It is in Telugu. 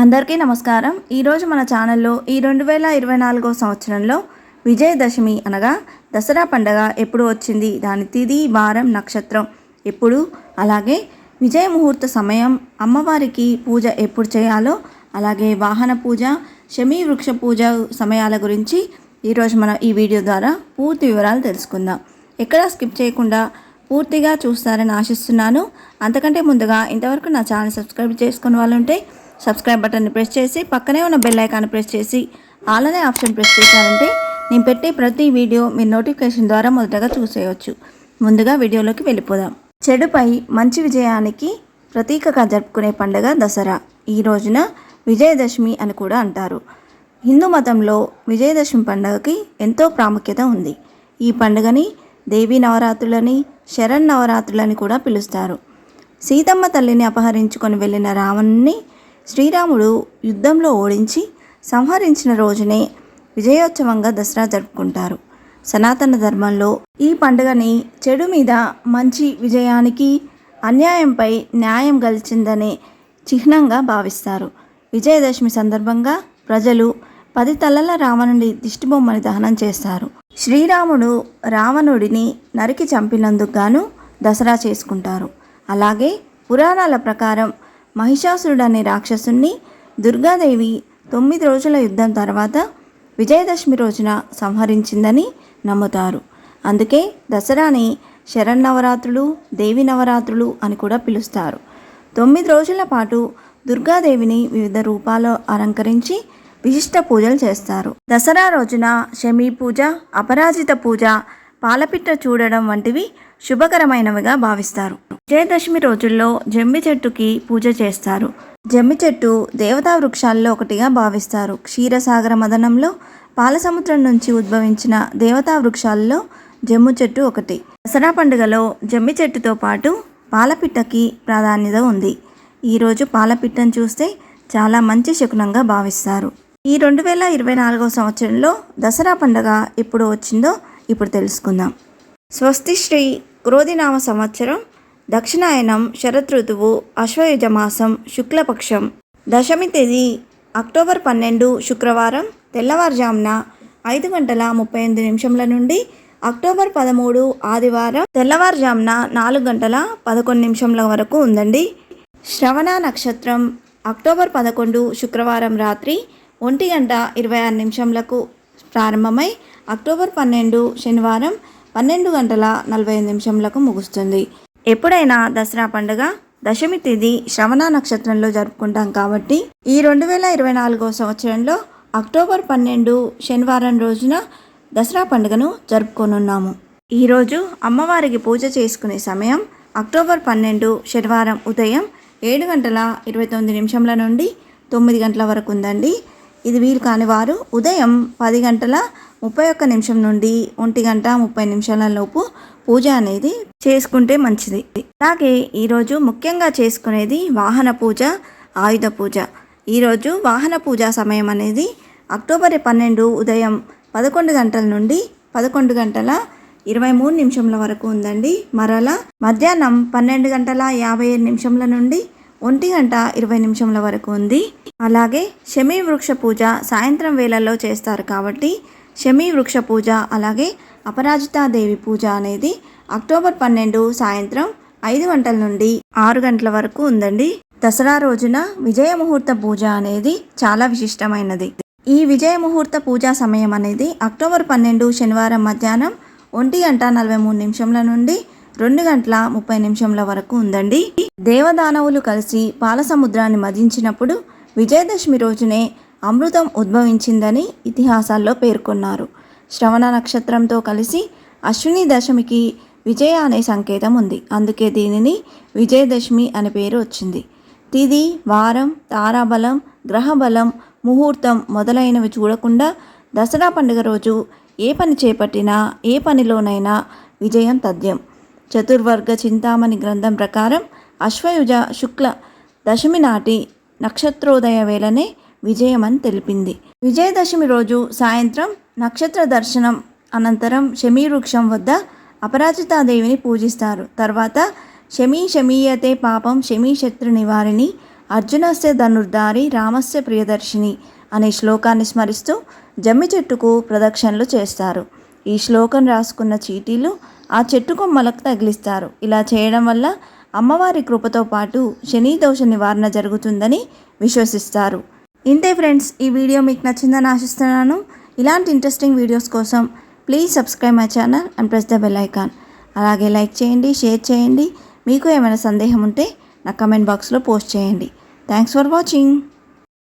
అందరికీ నమస్కారం. ఈరోజు మన ఛానల్లో ఈ రెండు వేల ఇరవై నాలుగో సంవత్సరంలో విజయదశమి అనగా దసరా పండగ ఎప్పుడు వచ్చింది? దాని తిది వారం నక్షత్రం ఎప్పుడు? అలాగే విజయ ముహూర్త సమయం అమ్మవారికి పూజ ఎప్పుడు చేయాలో అలాగే వాహన పూజ శమీ వృక్ష పూజ సమయాల గురించి ఈరోజు మనం ఈ వీడియో ద్వారా పూర్తి వివరాలు తెలుసుకుందాం. ఎక్కడా స్కిప్ చేయకుండా పూర్తిగా చూస్తారని ఆశిస్తున్నాను. అంతకంటే ముందుగా ఇంతవరకు నా ఛానల్ సబ్స్క్రైబ్ చేసుకున్న వాళ్ళు ఉంటే సబ్స్క్రైబ్ బటన్ని ప్రెస్ చేసి పక్కనే ఉన్న బెల్ ఐకాన్ని ప్రెస్ చేసి ఆలనే ఆప్షన్ ప్రెస్ చేశారంటే నేను పెట్టే ప్రతి వీడియో మీ నోటిఫికేషన్ ద్వారా మొదటగా చూసేయవచ్చు ముందుగా వీడియోలోకి వెళ్ళిపోదాం. చెడుపై మంచి విజయానికి ప్రతీకగా జరుపుకునే పండుగ దసరా. ఈ రోజున విజయదశమి అని కూడా అంటారు. హిందూ మతంలో విజయదశమి పండుగకి ఎంతో ప్రాముఖ్యత ఉంది. ఈ పండుగని దేవీ నవరాత్రులని శరణ్ నవరాత్రులని కూడా పిలుస్తారు. సీతమ్మ తల్లిని అపహరించుకొని వెళ్ళిన రావణ్ణి శ్రీరాముడు యుద్ధంలో ఓడించి సంహరించిన రోజునే విజయోత్సవంగా దసరా జరుపుకుంటారు. సనాతన ధర్మంలో ఈ పండుగని చెడు మీద మంచి విజయానికి అన్యాయంపై న్యాయం గెలిచిందనే చిహ్నంగా భావిస్తారు. విజయదశమి సందర్భంగా ప్రజలు పది తలల రావణుడి దిష్టిబొమ్మని దహనం చేస్తారు. శ్రీరాముడు రావణుడిని నరికి చంపినందుకు గాను దసరా చేసుకుంటారు. అలాగే పురాణాల ప్రకారం మహిషాసురుడు అనే రాక్షసుణ్ణి దుర్గాదేవి తొమ్మిది రోజుల యుద్ధం తర్వాత విజయదశమి రోజున సంహరించిందని నమ్ముతారు. అందుకే దసరాని శరన్నవరాత్రులు దేవి నవరాత్రులు అని కూడా పిలుస్తారు. తొమ్మిది రోజుల పాటు దుర్గాదేవిని వివిధ రూపాల్లో అలంకరించి విశిష్ట పూజలు చేస్తారు. దసరా రోజున శమీ పూజ అపరాజిత పూజ పాలపిట్ట చూడడం వంటివి శుభకరమైనవిగా భావిస్తారు. విజయదశమి రోజుల్లో జమ్మి చెట్టుకి పూజ చేస్తారు. జమ్మి చెట్టు దేవతా వృక్షాల్లో ఒకటిగా భావిస్తారు. క్షీరసాగర మదనంలో పాలసముద్రం నుంచి ఉద్భవించిన దేవతా వృక్షాల్లో జమ్ము చెట్టు ఒకటి. దసరా పండుగలో జమ్మి చెట్టుతో పాటు పాలపిట్టకి ప్రాధాన్యత ఉంది. ఈరోజు పాలపిట్టను చూస్తే చాలా మంచి శకునంగా భావిస్తారు. ఈ రెండు వేల ఇరవై నాలుగో సంవత్సరంలో దసరా పండుగ ఎప్పుడు వచ్చిందో ఇప్పుడు తెలుసుకుందాం. స్వస్తి శ్రీ క్రోధినామ సంవత్సరం దక్షిణాయనం శరత్ ఋతువు అశ్వయుజ మాసం శుక్లపక్షం. దశమి తేదీ అక్టోబర్ పన్నెండు శుక్రవారం తెల్లవారుజామున ఐదు గంటల ముప్పై ఎనిమిది నిమిషంల నుండి అక్టోబర్ పదమూడు ఆదివారం తెల్లవారుజామున నాలుగు గంటల పదకొండు నిమిషంల వరకు ఉందండి. శ్రవణ నక్షత్రం అక్టోబర్ పదకొండు శుక్రవారం రాత్రి ఒంటి గంట ఇరవై ఆరు నిమిషంలకు ప్రారంభమై అక్టోబర్ పన్నెండు శనివారం పన్నెండు గంటల నలభై ఐదు నిమిషంలకు ముగుస్తుంది. ఎప్పుడైనా దసరా పండుగ దశమి తేదీ శ్రవణ నక్షత్రంలో జరుపుకుంటాం కాబట్టి ఈ రెండు వేల ఇరవై నాలుగో సంవత్సరంలో అక్టోబర్ పన్నెండు శనివారం రోజున దసరా పండుగను జరుపుకోనున్నాము. ఈరోజు అమ్మవారికి పూజ చేసుకునే సమయం అక్టోబర్ పన్నెండు శనివారం ఉదయం ఏడు గంటల ఇరవై తొమ్మిది నిమిషంల నుండి తొమ్మిది గంటల వరకు ఉందండి. ఇది వీలు కాని వారు ఉదయం పది గంటల ముప్పై ఒక్క నిమిషం నుండి ఒంటి గంట ముప్పై నిమిషాల లోపు పూజ అనేది చేసుకుంటే మంచిది. అలాగే ఈరోజు ముఖ్యంగా చేసుకునేది వాహన పూజ ఆయుధ పూజ. ఈరోజు వాహన పూజ సమయం అనేది అక్టోబర్ పన్నెండు ఉదయం పదకొండు గంటల నుండి పదకొండు గంటల ఇరవై మూడు నిమిషంల వరకు ఉందండి. మరలా మధ్యాహ్నం పన్నెండు గంటల యాభై ఏడు నిమిషంల నుండి ఒంటి గంట ఇరవై నిమిషంల వరకు ఉంది. అలాగే శమీ వృక్ష పూజ సాయంత్రం వేళల్లో చేస్తారు కాబట్టి శమీ వృక్ష పూజ అలాగే అపరాజితాదేవి పూజ అనేది అక్టోబర్ పన్నెండు సాయంత్రం ఐదు గంటల నుండి ఆరు గంటల వరకు ఉందండి. దసరా రోజున విజయ ముహూర్త పూజ అనేది చాలా విశిష్టమైనది. ఈ విజయ ముహూర్త పూజా సమయం అనేది అక్టోబర్ పన్నెండు శనివారం మధ్యాహ్నం ఒంటి గంట నలభై మూడు నిమిషంల నుండి రెండు గంటల ముప్పై నిమిషంల వరకు ఉందండి. దేవదానవులు కలిసి పాలసముద్రాన్ని మదించినప్పుడు విజయదశమి రోజునే అమృతం ఉద్భవించిందని ఇతిహాసాల్లో పేర్కొన్నారు. శ్రవణ నక్షత్రంతో కలిసి అశ్విని దశమికి విజయ అనే సంకేతం ఉంది. అందుకే దీనిని విజయదశమి అనే పేరు వచ్చింది. తిది వారం తారాబలం గ్రహబలం ముహూర్తం మొదలైనవి చూడకుండా దసరా పండుగ రోజు ఏ పని చేపట్టినా ఏ పనిలోనైనా విజయం తథ్యం. చతుర్వర్గ చింతామణి గ్రంథం ప్రకారం అశ్వయుజ శుక్ల దశమి నాటి నక్షత్రోదయ వేళనే విజయమని తెలిపింది. విజయదశమి రోజు సాయంత్రం నక్షత్ర దర్శనం అనంతరం శమీ వృక్షం వద్ద అపరాజితాదేవిని పూజిస్తారు. తర్వాత శమీ శమీయతే పాపం శమీ శత్రు నివారిణి అర్జునస్య ధనుర్ధారి రామస్య ప్రియదర్శిని అనే శ్లోకాన్ని స్మరిస్తూ జమ్మి చెట్టుకు ప్రదక్షిణలు చేస్తారు. ఈ శ్లోకం రాసుకున్న చీటీలు ఆ చెట్టు కొమ్మలకు తగిలిస్తారు. ఇలా చేయడం వల్ల అమ్మవారి కృపతో పాటు శని దోష నివారణ జరుగుతుందని విశ్వసిస్తారు. ఇంతే ఫ్రెండ్స్ ఈ వీడియో మీకు నచ్చిందని ఆశిస్తున్నాను. ఇలాంటి ఇంట్రెస్టింగ్ వీడియోస్ కోసం please subscribe my channel and press the bell icon అలాగే లైక్ చేయండి షేర్ చేయండి. మీకు ఏమైనా సందేహం ఉంటే నా కమెంట్ బాక్స్లో పోస్ట్ చేయండి. Thanks for watching